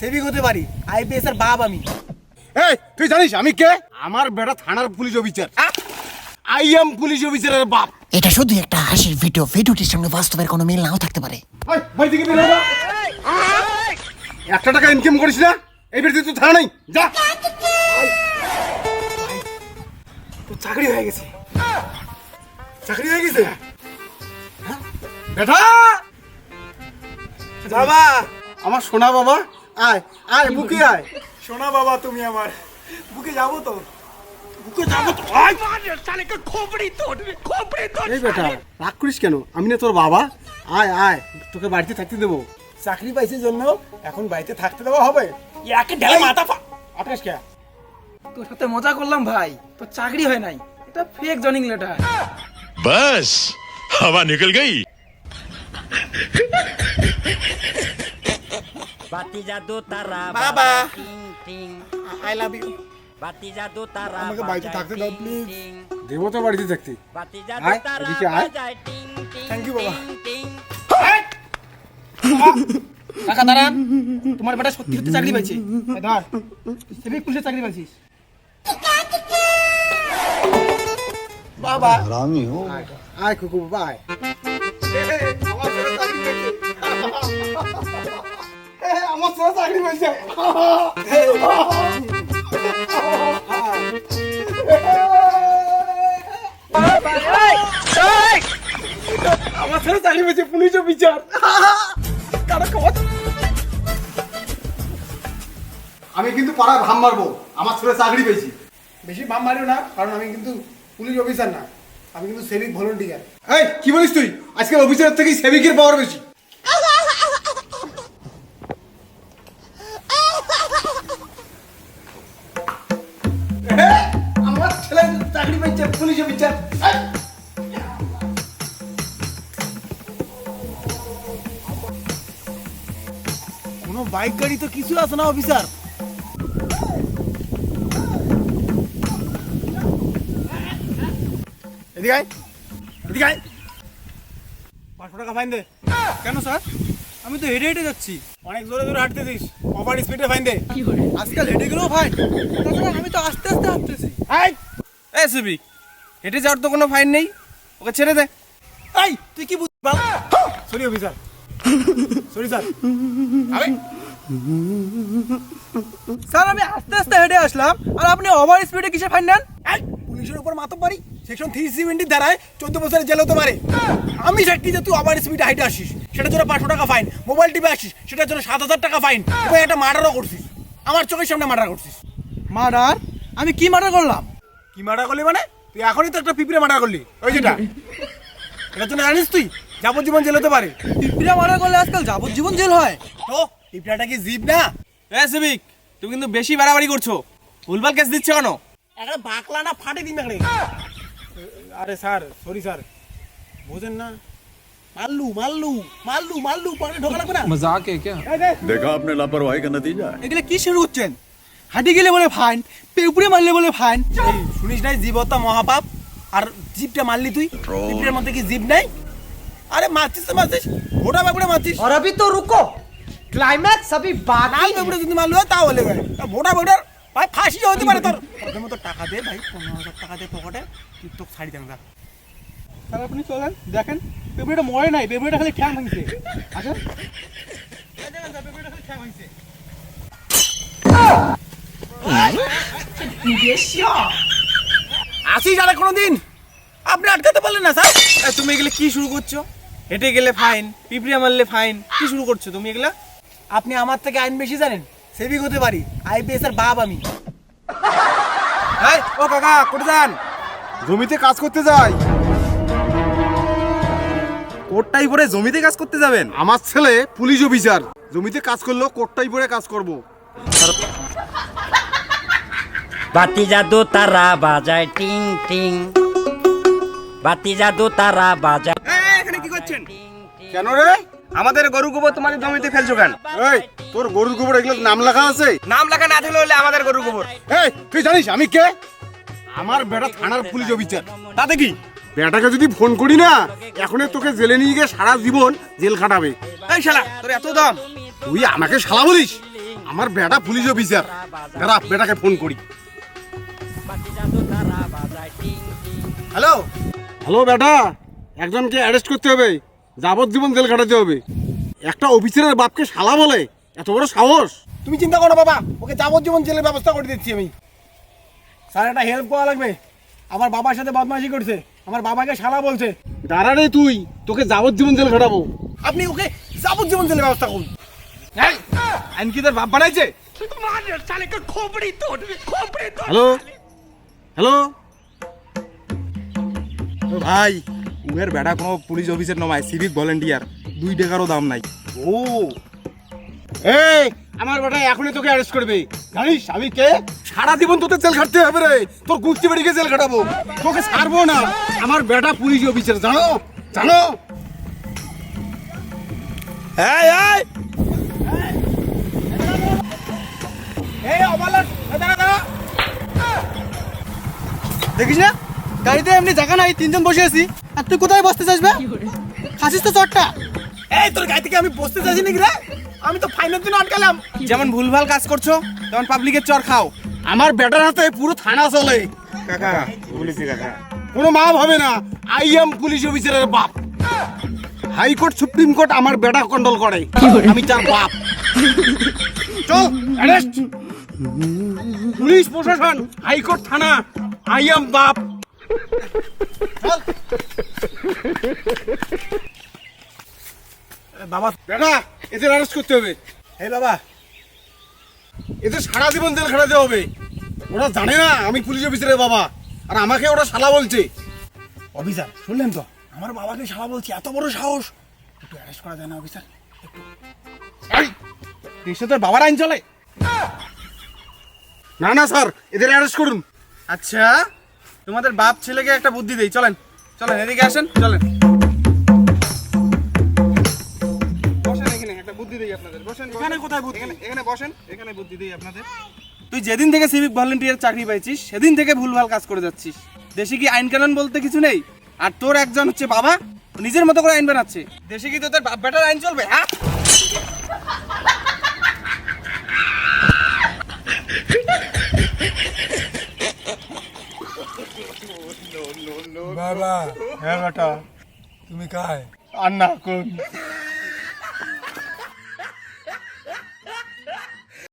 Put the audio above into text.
Civic হতে পারি। IPS এর বাপ আমি। এই তুই জানিস আমি কে? আমার বেটা থানার police officer. I am police অফিসারের বাপ। এটা শুধু একটা হাসির ভিডিও ভিডিওটির সঙ্গে বাস্তবের কোনো মিল নাও থাকতে পারে। বাড়ি থেকে বের হ একটা টাকা ইনকাম করিস না এই বের তুই থানা নাই। যা। তো চাকরি হয়ে গেছে। চাকরি হয়ে গেছে? হ্যাঁ? বেটা! বাবা আমার সোনা বাবা আয় আয় বুকে আয়। শোনা বাবা তুমি আমার। বুকে যাব তো? বুকে যাব তো? আয়! তাহলে খোপড়ি তোড়বে খোপড়ি তোড় রাগ করিস কেন? আমি না তোর বাবা। আয় আয় তোকে বাড়িতে থাকতে দেবো। চাকরি পাইছে জন্য এখন বাড়িতে থাকতে দেওয়া হবে? একে মাথা আকাশ কে? তোর সাথে মজা করলাম ভাই তোর চাকরি হয় নাই। এটা ফেক জনিং লেটার বাস হাওয়া নিকল গই। বাতি জাদু তারা বাবা। বাজায় টিং টিং। আই লাভ ইউ বাতি জাদু তারা আমাকে বাড়িতে থাকতে দাও. টিং। দেবো তো বাড়িতে থাকতে। বাতি জাদু তারা বাজায় টিং টিং Thank you, বাবা। টিং, টিং। দাঁড়ান। তোমার বেটা সত্যি সত্যি চাকরি পাইছে। ধর। সিভিক পুলিশের চাকরি পাইছিস? বাবা। আয় কুকু বাবা চাকরি পাইছে আমার ছেলে চাকরি পাইছে পুলিশ অফিসার কারও খবর আমি কিন্তু পাড়ায় ভাম মারবো আমার ছেলে চাকরি পেয়েছি বেশি ভাব মারিও না কারণ আমি কিন্তু পুলিশ অফিসার না আমি কিন্তু সেভিক ভলেন্টিয়ার এই কি বলিস তুই আজকে অফিসারের থেকে সেবিকের পাওয়ার বেশি পুলিশ অফিসার কোনো বাইক গাড়ি তো কিছু আছে না অফিসার? এদিকে আয় এদিকে আয়। পাঁচশো টাকা ফাইন দে। কেন স্যার আমি তো হেঁটে হেঁটে যাচ্ছি। অনেক জোরে জোরে হাঁটতেছিস। ওভার স্পিডে ফাইন দে। আজকাল হেঁটে গেলেও ফাইন আমি তো আস্তে আস্তে হাঁটতেছি। আয় এ সিভিক হেঁটে যাওয়ার তো কোনো ফাইন নেই। ওকে ছেড়ে দে। এই তুই কি বুঝ sorry officer. Sorry sir. Sir আমি আস্তে আস্তে হেঁটে আসলাম। আর আপনি ওভার স্পিডে কিসে ফাইন নেন? পুলিশের উপর মাতব পারি সেকশন থ্রি সেভেন্টি ধারায় চোদ্দ বছরের জেল হতে পারে। আমি সাক্ষী যে তুই আবার স্পিডে হাইটে আসিস। সেটার জন্য পাঁচশো টাকা ফাইন মোবাইল টিপে আসিস। সেটার জন্য সাত হাজার টাকা ফাইন এবং একটা মার্ডারও করছিস। আমার চোখের সামনে মার্ডার করছিস। মার্ডার আমি কি মার্ডার করলাম? কি মার্ডার করলি মানে? তুই এখনই তো একটা পিঁপড়ে মার্ডার করলি ওই যেটা এটার জন্য জানিস তুই যাবজ্জীবন জেল হতে পারে পিঁপড়া মার্ডার করলে আজকাল যাবজ্জীবন জেল হয় তো পিঁপড়াটা কি জিপ না এ সিভিক তুমি কিন্তু বেশি বাড়াবাড়ি করছো ভুলভাল কেস দিচ্ছ কেন একটা বাকলা না ফাটে দিন এখানে আরে স্যার সরি স্যার বোঝেন না মাল্লু মাল্লু মাল্লু মাল্লু পরে ঢোকা লাগবে না मजाक है क्या देखा आपने लापरवाही का नतीजा है এগুলো কি শুরু করছেন হাঁটি গেলে বলে ফাইন পেপুরে মারলে বলে ফাইন এই শুনিস নাই জীবত্তা মহাপাপ আর জিপটা মারলি তুই পিঁপড়ের মধ্যে কি জিপ নাই আরে মারছিস তো মারছিস ভোটা বাপড়ে মারছিস और अभी तो रुको क्लाइमैक्स अभी লাল बाकी है বাপড়ে যদি মারলো হয় তাহলে ভাই ভোটা বাপড়ের ভাই ফাঁসি হতে পারে তোর ওদের মতো টাকা দে ভাই পনেরো হাজার টাকা দে পকেটে তুই তো ছাড়ি দেন যা স্যার আপনি চলেন দেখেন পেপুরেটা মরে নাই পেপুরেটা খালি ঠ্যাং ভাঙছে আচ্ছা আসিস আরে কোনোদিন। আপনি আটকাতে পারলেন না স্যার। তুমি এগুলো কি শুরু করছ? হেঁটে গেলে ফাইন পিঁপড়ে মারলে ফাইন কি শুরু করছ তুমি এগুলা? আপনি আমার থেকে আইন বেশি জানেন। সেভিক হতে পারি। আইপিএস এর বাপ আমি। এই, ও কাকা কোথায় যান? জমিতে কাজ করতে যাই। কোটটাই পরে জমিতে কাজ করতে যাবেন। আমার ছেলে পুলিশ অফিসার। জমিতে কাজ করলেও কোটটাই পরে কাজ করব। বাতি জাদু তারা বাজায় টিং টিং। বাতি জাদু তারা বাজায়। এখানে কি করছেন। কেন রে? আমাদের গরু গোবর তোমাদের জমিতে ফেলছো কেন? এই তোর গরুর গোবর এগুলো নাম লেখা আছে? নাম লেখা না থাকলে হলে আমাদের গরু গোবর। এই তুই জানিস আমি কে? আমার বেটা থানার পুলিশ অফিসার। তাতে কি? বেটাকে যদি ফোন করি না এখনই তোকে জেলে নিয়ে গিয়ে সারা জীবন জেল খাটাবে। এই শালা তোর এত দাম। তুই আমাকে শালা বলিস? আমার বেটা পুলিশ অফিসার। দাঁড়া বেটাকে ফোন করি। হ্যালো? হ্যালো বেটা একজনকে অ্যারেস্ট করতে হবে যাবজ্জীবন জেল কাটাতে হবে। একটা অফিসারের বাপকে শালা বলে এত বড় সাহস। তুমি চিন্তা করো বাবা ওকে যাবজ্জীবন জেলের ব্যবস্থা করে দিচ্ছি আমি। স্যার একটা হেল্প করা লাগবে। আমার বাবার সাথে বদমাশি করছে আমার বাবাকে শালা বলছে। দাঁড়া রে তুই তোকে যাবজ্জীবন জেল কাটাবো আপনি ওকে যাবজ্জীবন জেলের ব্যবস্থা করুন। আইন কি তোর বাপ বানাইছে? হ্যালো? হ্যালো? ভাই উহের বেড়া কোনো পুলিশ অফিসের নয় সিভিক ভলেন্টিয়ার দুই টাকারও দাম নাই। ও। এই আমার বেটা এখনই তোকে অ্যারেস্ট করবে। জানিস আমি কে? সারা জীবন তোকে জেল খাটতে হবে রে। তোর গুষ্টি বেড়িকে জেল খাটাবো। তোকে ছাড়বো না। আমার বেটা পুলিশ অফিসার জানো? জানো? এই এই! এই দাঁড়া দাঁড়া। দেখিস না? গাড়িতে এমনি জায়গা নাই তিনজন বসে আছি। আর তুই কোথায় বসতে চাইবে খাসিস তো চটটা। এই তোর গাড়ি থেকে আমি বসতে চাইছি নাকি রে? আমি তো ফাইনের জন্য আটকালাম। যেমন ভুলভাল কাজ করছ তেমন পাবলিকের চর খাও। আমার বেটার হাতে পুরো থানা চলে। কাকা বলেছি কাকা। কোনো মা ভাবে না। আই এম পুলিশ অফিসারের বাপ। হাইকোর্ট সুপ্রিম কোর্ট আমার বেটা কন্ট্রোল করে। আমি তার বাপ। চল অ্যারেস্ট পুলিশ প্রশাসন হাইকোর্ট থানা। আই এম বাপ। বাবা, বেটা, এদের করতে হবে। এই বাবা, এদের সারা জীবন জেল হবে। ওরা জানে না আমি পুলিশ অফিসারের বাবা, আর আমাকে ওরা শালা বলছে। অফিসার, শুনলেন তো? আমার বাবাকে শালা বলছি, এত বড় সাহস। একটু অ্যারেস্ট করা যায় না, অফিসার? দেশে তোর বাবার আইন চলে? না না স্যার এদের অ্যারেস্ট করুন। আচ্ছা তোমাদের বাপ ছেলেকে একটা বুদ্ধি দেই চলেন চলেন এদিকে আসেন চলেন। বসেন এখানে একটা বুদ্ধি দেই আপনাদের বসেন এখানে কোথায় বুদ্ধি? এখানে এখানে বসেন এখানে বুদ্ধি দেই আপনাদের। তুই যেদিন থেকে সিভিক ভলেন্টিয়ার চাকরি পাইছিস সেদিন থেকে ভুলভাল কাজ করে যাচ্ছিস। দেশে কি আইন কানুন বলতে কিছু নেই? আর তোর একজন হচ্ছে বাবা নিজের মতো করে আইন বানাচ্ছে। দেশে কি তোদের বাপ বেটার আইন চলবে হ্যাঁ? বাবা হ্যাঁ বেটা তুমি কায় আর না কোন